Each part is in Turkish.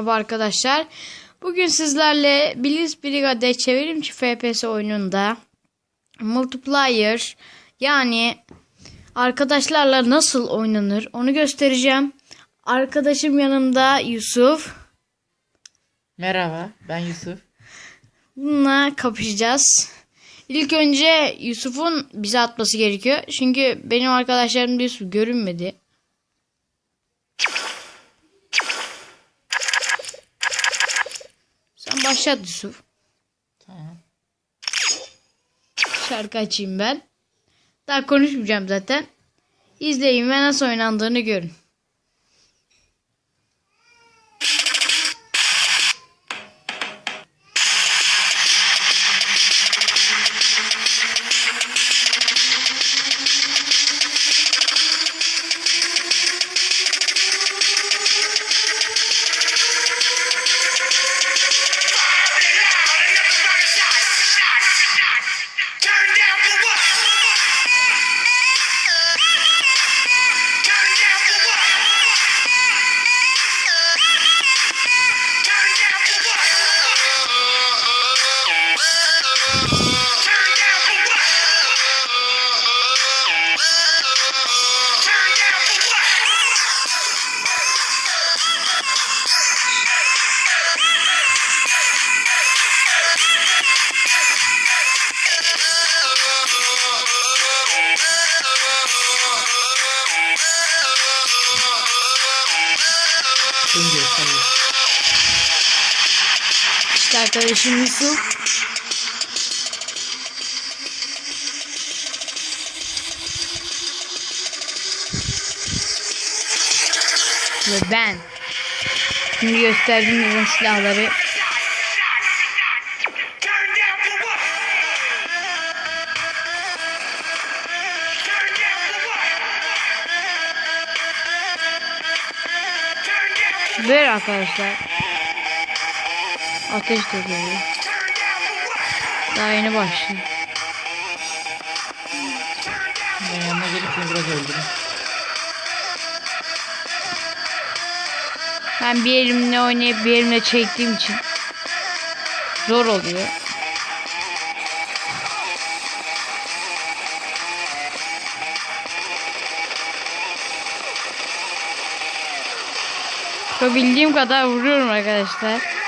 Merhaba arkadaşlar. Bugün sizlerle Blitz Brigade çevrimçi FPS oyununda multiplayer yani arkadaşlarla nasıl oynanır onu göstereceğim. Arkadaşım yanımda Yusuf. Merhaba, ben Yusuf. Bununla kapışacağız. İlk önce Yusuf'un bize atması gerekiyor. Çünkü benim arkadaşlarımda Yusuf görünmedi. Sen başlat Yusuf. Tamam. Şarkı açayım ben. Daha konuşmayacağım zaten. İzleyin ve nasıl oynandığını görün. Arkadaşım Yusuf. Ve ben. Şimdi gösterdiğim uzun silahları. Turn down Ateş what? Daha yeni başlıyor. Ben yanına gelip seni biraz öldüreyim. Ben bir elimle oynayıp bir elimle çektiğim için zor oluyor. Yapabildiğim kadar vuruyorum arkadaşlar.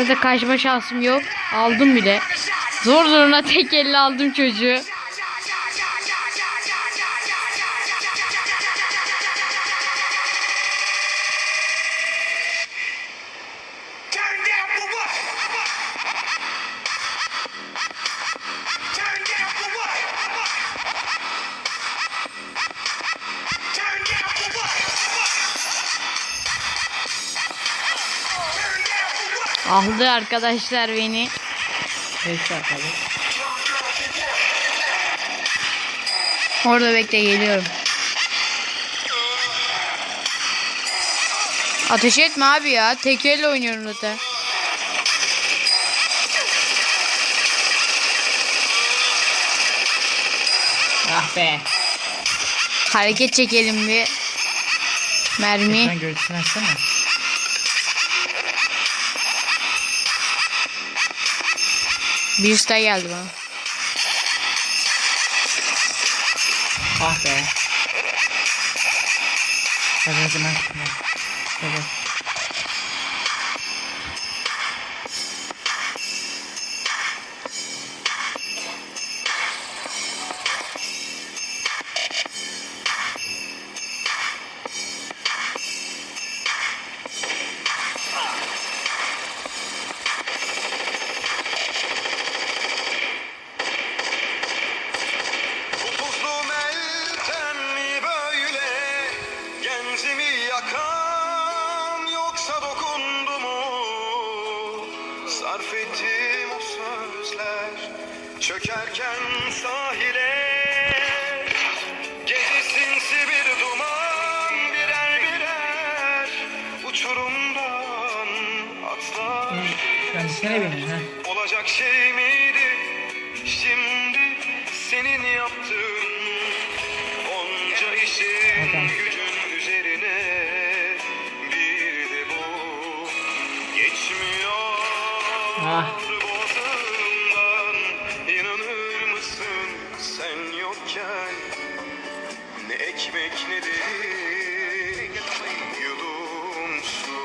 Zaten kaçma şansım yok. Aldım bile. Zor zoruna tek elle aldım çocuğu. Aldı arkadaşlar beni. 5 dakikalık. Orada bekle geliyorum. Ateş etme abi ya. Tek elle oynuyorum zaten. Ah be. Hareket çekelim bir. Mermi. Ekran görüntüsünü açsana. Bir daha geldi bana. Ah be. Hadi hadi ben. Hadi. Sarf ettiğim o sözler Çökerken sahile. Gece sinsi bir duman birer birer Uçurumdan atlar. Kendisine benim ha. Olacak şey miydi? Şimdi senin yaptığın Boğazımdan inanır mısın sen yokken ne ekmek ne de yudum su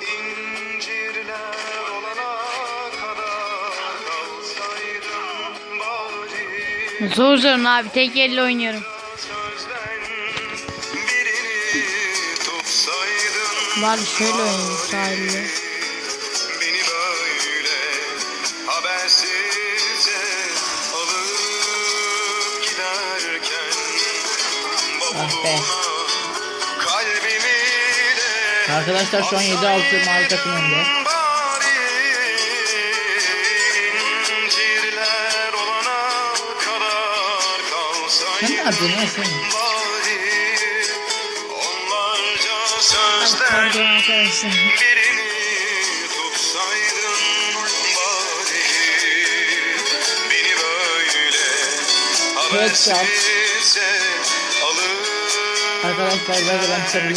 İncirler olana kadar kalsaydım bari Zor zorun abi tek elle oynuyorum. Bari şöyle oynayayım sahilde. Habersizce alıp giderken Ah kalbimi de Arkadaşlar şu an 7-6 mavi takım önde. Sen ne yapıyorsun ya sen? onlarca sözler Alıp Arkadaşlar da ben de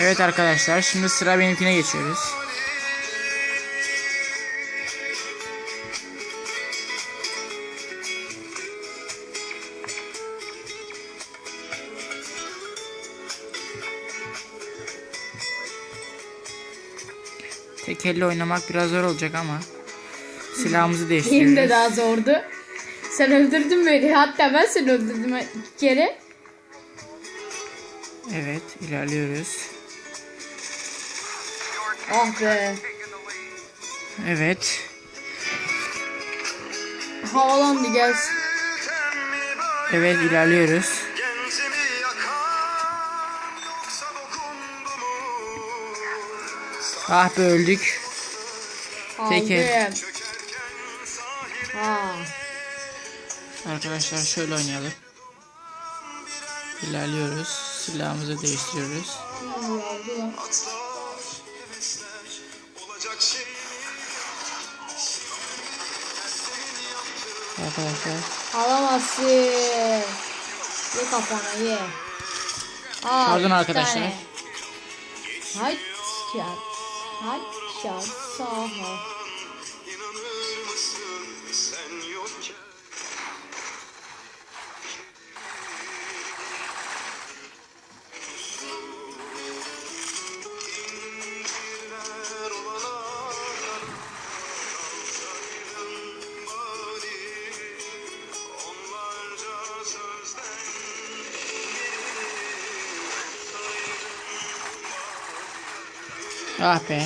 Evet arkadaşlar şimdi sıra benimkine geçiyoruz. Tek elle oynamak biraz zor olacak ama silahımızı Benim de değiştiriyoruz. daha zordu. Sen öldürdün beni. Hatta ben seni öldürdüm iki kere. Evet ilerliyoruz. Ah be. Evet. Havalandı gelsin. Evet ilerliyoruz. Ah be öldük. Tekin. Aldım. Ha. Arkadaşlar şöyle oynayalım. İlerliyoruz. Silahımızı değiştiriyoruz. Arkadaşlar Alamazsın. Ye kafana ye. Aa, Pardon iki arkadaşlar. tane. Hayt şat. Hotshot saw her. Ah be.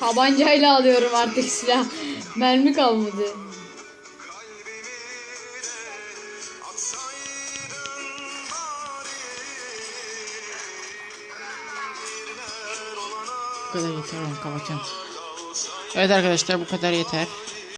Tabancayla alıyorum artık silah. Mermi kalmadı. Bu kadar yeter oğlum kapatacağım. Evet arkadaşlar bu kadar yeter.